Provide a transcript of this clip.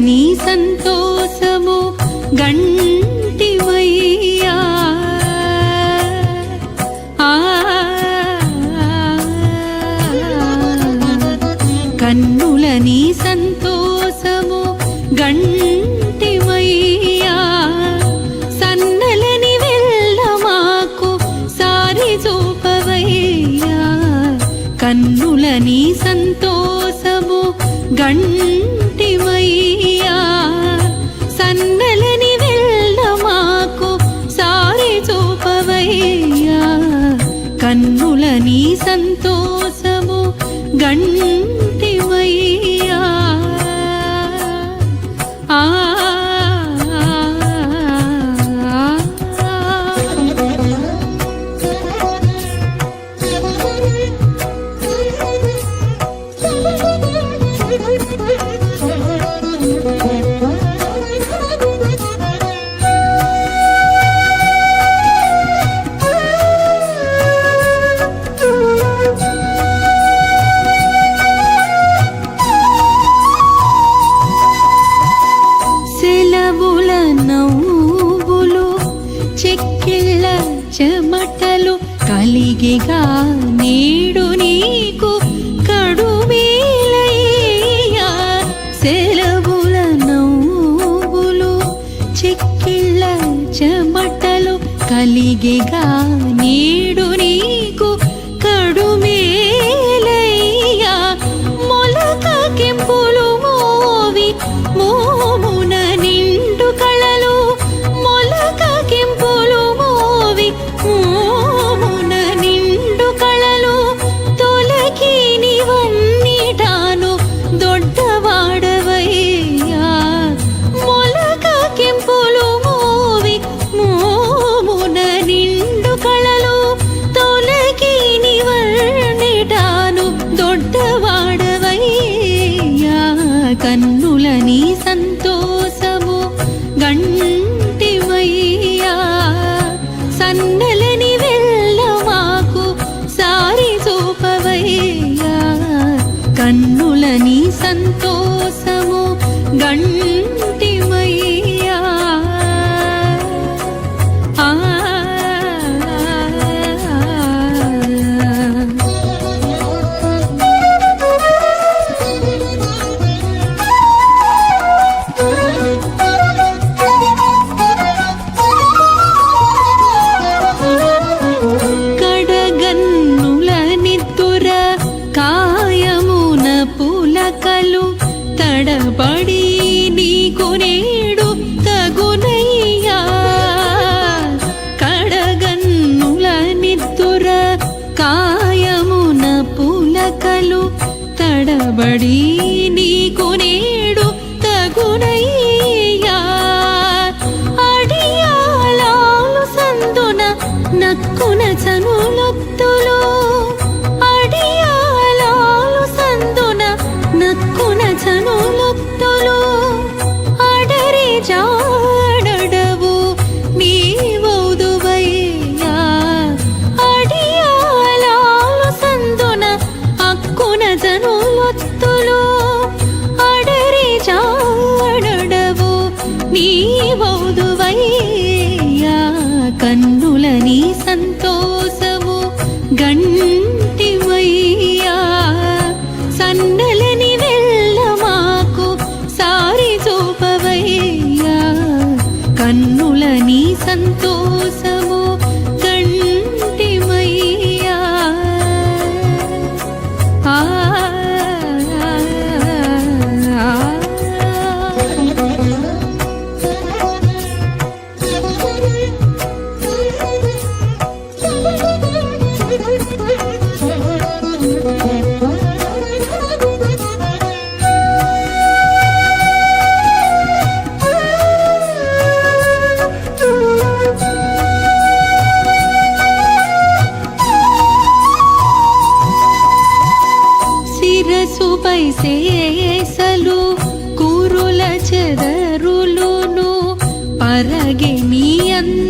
నీ సంతోషము గంటివయ్యా కన్నుల నీ సంతోషము గంటివయ్యా సన్నలని వెళ్ళ మాకు సారి చూపవయ్యా. కన్నుల నీ సంతోషము గంటిమయ్యా సన్నలని వెళ్ళ మాకు సారి చూపవయ్యా. కన్నుల నీ సంతోషము గంటిమయ్యా మాటలు కలిగిగా నేడు నీకు కడుమేలయ్యా. సెలవుల నవ్వులు చెక్కిళ్ళ చెమటలు కలిగిగా పులకలు తడబడి నీకు నేడు తగునయ్యా. కడగన్నుల నిద్దుర కాయమున పులకలు తడబడి కన్నులని సంతోష. పైసేసలు కురుల చెదరులును పరగి నీ అంద